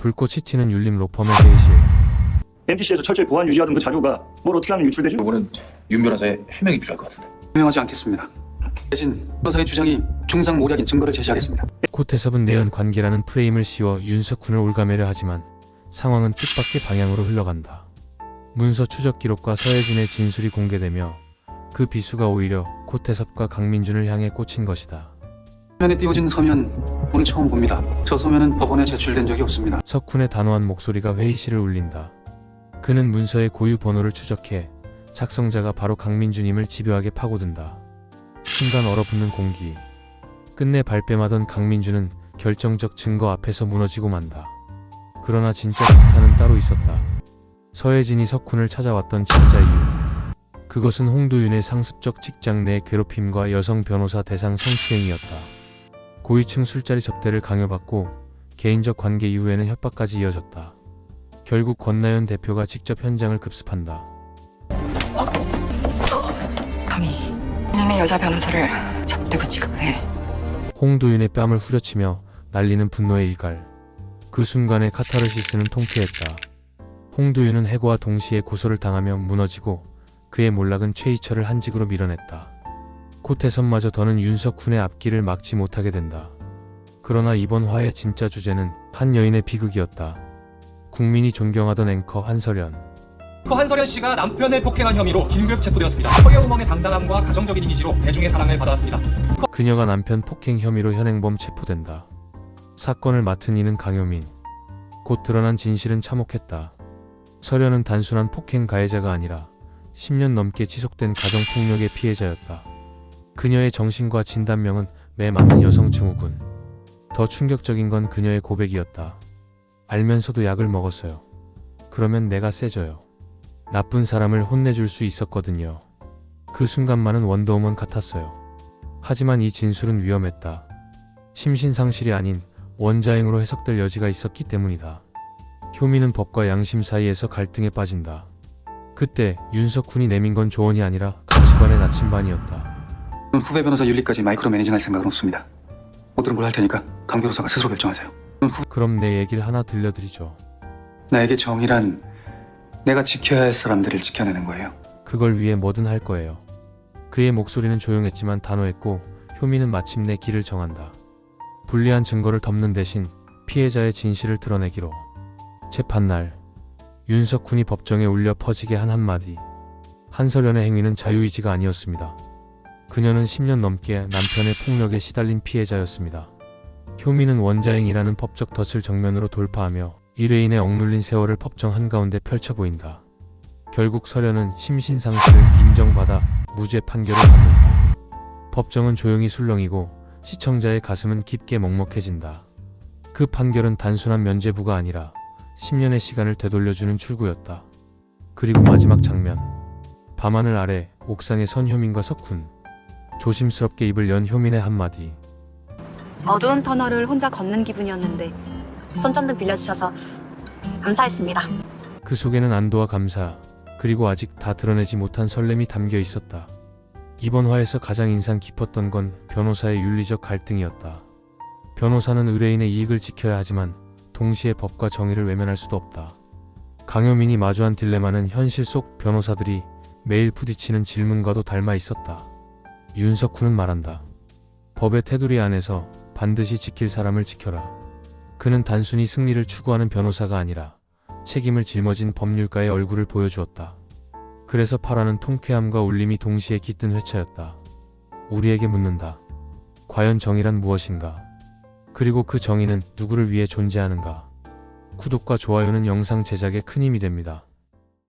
불꽃이 튀는 율림 로펌의 회의실. MTC에서 철저히 보안 유지하던 그 자료가 뭘 어떻게 하면 유출되죠? 요거는 윤 변호사의 해명이 필요할 것 같은데. 해명하지 않겠습니다. 대신 변호사의 주장이 중상 모략인 증거를 제시하겠습니다. 코태섭은 내연 관계라는 프레임을 씌워 윤석훈을 올가매려 하지만 상황은 뜻밖의 방향으로 흘러간다. 문서 추적 기록과 서혜진의 진술이 공개되며 그 비수가 오히려 코태섭과 강민준을 향해 꽂힌 것이다. 화면에 띄워진 서면 오늘 처음 봅니다. 저 서면은 법원에 제출된 적이 없습니다. 석훈의 단호한 목소리가 회의실을 울린다. 그는 문서의 고유 번호를 추적해 작성자가 바로 강민준임을 집요하게 파고든다. 순간 얼어붙는 공기. 끝내 발뺌하던 강민준은 결정적 증거 앞에서 무너지고 만다. 그러나 진짜 폭탄은 따로 있었다. 서혜진이 석훈을 찾아왔던 진짜 이유. 그것은 홍도윤의 상습적 직장 내 괴롭힘과 여성 변호사 대상 성추행이었다. 고위층 술자리 접대를 강요받고 개인적 관계 이후에는 협박까지 이어졌다. 결국 권나연 대표가 직접 현장을 급습한다. 감히 이놈의 여자 변호사를 접대고 취급을 해. 홍도윤의 뺨을 후려치며 날리는 분노의 이갈. 그 순간에 카타르시스는 통쾌했다. 홍도윤은 해고와 동시에 고소를 당하며 무너지고 그의 몰락은 최이철을 한직으로 밀어냈다. 코태선마저 더는 윤석훈의 앞길을 막지 못하게 된다. 그러나 이번 화의 진짜 주제는 한 여인의 비극이었다. 국민이 존경하던 앵커 한설연. 그 한설현 씨가 남편을 폭행한 혐의로 긴급 체포되었습니다. 서예우먼의 당당함과 가정적인 이미지로 대중의 사랑을 받아왔습니다. 그녀가 남편 폭행 혐의로 현행범 체포된다. 사건을 맡은 이는 강효민. 곧 드러난 진실은 참혹했다. 설현은 단순한 폭행 가해자가 아니라 10년 넘게 지속된 가정폭력의 피해자였다. 그녀의 정신과 진단명은 매 맞는 여성 증후군. 더 충격적인 건 그녀의 고백이었다. 알면서도 약을 먹었어요. 그러면 내가 세져요. 나쁜 사람을 혼내줄 수 있었거든요. 그 순간만은 원더우먼 같았어요. 하지만 이 진술은 위험했다. 심신상실이 아닌 원자행으로 해석될 여지가 있었기 때문이다. 효민은 법과 양심 사이에서 갈등에 빠진다. 그때 윤석훈이 내민 건 조언이 아니라 가치관의 나침반이었다. 저는 후배 변호사 윤리까지 마이크로 매니징할 생각은 없습니다. 모든 걸할 테니까 강 변호사가 스스로 결정하세요. 저는 후- 그럼 내 얘기를 하나 들려드리죠. 나에게 정의란 내가 지켜야 할 사람들을 지켜내는 거예요. 그걸 위해 뭐든 할 거예요. 그의 목소리는 조용했지만 단호했고 효민은 마침내 길을 정한다. 불리한 증거를 덮는 대신 피해자의 진실을 드러내기로. 재판날 윤석훈이 법정에 울려 퍼지게 한 한마디. 한설연의 행위는 자유의지가 아니었습니다. 그녀는 10년 넘게 남편의 폭력에 시달린 피해자였습니다. 효민은 원자행이라는 법적 덫을 정면으로 돌파하며 일회인의 억눌린 세월을 법정 한가운데 펼쳐 보인다. 결국 설현은 심신상실을 인정받아 무죄 판결을 받는다. 법정은 조용히 술렁이고 시청자의 가슴은 깊게 먹먹해진다. 그 판결은 단순한 면죄부가 아니라 10년의 시간을 되돌려주는 출구였다. 그리고 마지막 장면. 밤하늘 아래 옥상에 선 효민과 석훈. 조심스럽게 입을 연 효민의 한마디. 어두운 터널을 혼자 걷는 기분이었는데 손전등 빌려주셔서 감사했습니다. 그 속에는 안도와 감사, 그리고 아직 다 드러내지 못한 설렘이 담겨 있었다. 이번 화에서 가장 인상 깊었던 건 변호사의 윤리적 갈등이었다. 변호사는 의뢰인의 이익을 지켜야 하지만 동시에 법과 정의를 외면할 수도 없다. 강효민이 마주한 딜레마는 현실 속 변호사들이 매일 부딪히는 질문과도 닮아 있었다. 윤석훈은 말한다. 법의 테두리 안에서 반드시 지킬 사람을 지켜라. 그는 단순히 승리를 추구하는 변호사가 아니라 책임을 짊어진 법률가의 얼굴을 보여주었다. 그래서 파라는 통쾌함과 울림이 동시에 깃든 회차였다. 우리에게 묻는다. 과연 정의란 무엇인가? 그리고 그 정의는 누구를 위해 존재하는가? 구독과 좋아요는 영상 제작에 큰 힘이 됩니다.